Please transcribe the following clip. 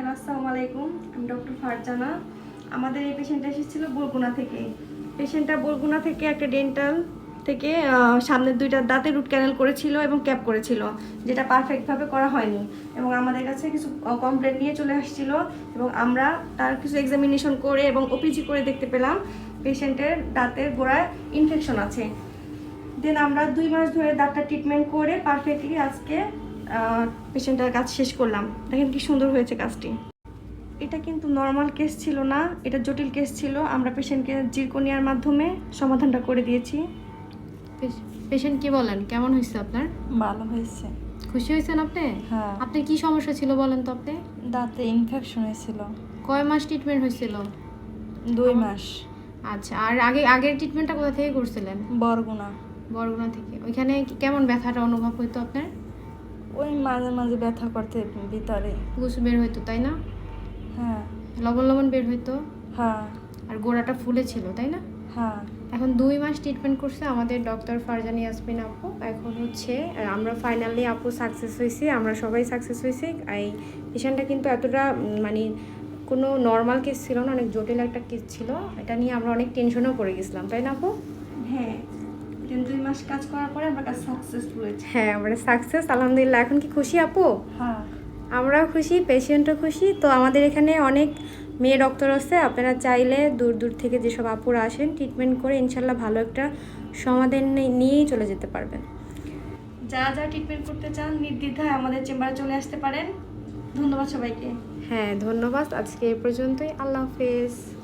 Hello আসসালামু আলাইকুম আমি ডক্টর ফারজানা। আমাদের এই পেশেন্টটা এসেছিল বরগুনা থেকে। পেশেন্টটা বরগুনা থেকে একটা ডেন্টাল থেকে সামনের দুইটা দাঁতে রুট ক্যানেল করেছিল এবং ক্যাপ করেছিল, যেটা পারফেক্টভাবে করা হয়নি। এবং আমাদের কাছে কিছু কমপ্লেন নিয়ে চলে আসছিল এবং আমরা তার কিছু এক্সামিনেশন করে এবং ওপিজি করে দেখতে পেলাম পেশেন্টের দাঁতের গোড়ায় ইনফেকশন আছে। দেন আমরা দুই মাস ধরে দাঁতটা ট্রিটমেন্ট করে পারফেক্টলি আজকে পেশেন্টের কাজ শেষ করলাম। দেখেন কি সুন্দর হয়েছে কাজটি। এটা কিন্তু নর্মাল কেস ছিল না এটা জটিল কেস ছিল। আমরা পেশেন্টকে জিরকোনিয়ার মাধ্যমে সমাধানটা করে দিয়েছি। পেশেন্ট কি বলেন? কেমন হয়েছে আপনার? ভালো হয়েছে। খুশি হয়েছেন আপনি? হ্যাঁ। আপনার কি সমস্যা ছিল বলেন তো আপনি? দাঁতে ইনফেকশন হয়েছিল। কয় মাস ট্রিটমেন্ট হয়েছিল? দুই মাস। আচ্ছা আর আগে আগের ট্রিটমেন্টটা কোথা থেকে করছিলেন? বরগুনা। বরগুনা থেকে। ওইখানে কেমন ব্যথাটা অনুভব হইতো আপনার? ওই মাঝে মাঝে ব্যথা করতে ভিতরে। পুষ বের হইতো তাই না? হ্যাঁ। লবণ লবণ বের হইতো? হ্যাঁ। আর গোড়াটা ফুলে ছিল তাই না? হ্যাঁ। এখন দুই মাস ট্রিটমেন্ট করছে আমাদের ডক্টর ফারজানি ইয়াসমিন আপু। এখন হচ্ছে আমরা ফাইনালি আপু সাকসেস হয়েছি আমরা সবাই সাকসেস হয়েছি এই পেশেন্টটা কিন্তু এতটা মানে কোনো নর্মাল কেস ছিল না অনেক জটিল একটা কেস ছিল। এটা নিয়ে আমরা অনেক টেনশনও পড়ে গেছিলাম তাই না আপু? হ্যাঁ। দেন দুই মাস কাজ করার পরে আমরা কাজ সাকসেসফুল হয়েছি হ্যাঁ আমরা সাকসেস আলহামদুলিল্লাহ। এখন কি খুশি আপু? হ্যাঁ। আমরাও খুশি পেশেন্টও খুশি। তো আমাদের এখানে অনেক মেয়ে ডক্টর আছে। আপনারা চাইলে দূর দূর থেকে যেসব আপুরা আসেন ট্রিটমেন্ট করে ইনশাল্লাহ ভালো একটা সমাধান নিয়েই চলে যেতে পারবেন। যারা যারা ট্রিটমেন্ট করতে চান নির্দ্বিধায় আমাদের চেম্বারে চলে আসতে পারেন। ধন্যবাদ সবাইকে। হ্যাঁ ধন্যবাদ। আজকে এই পর্যন্তই। আল্লাহ হাফেজ।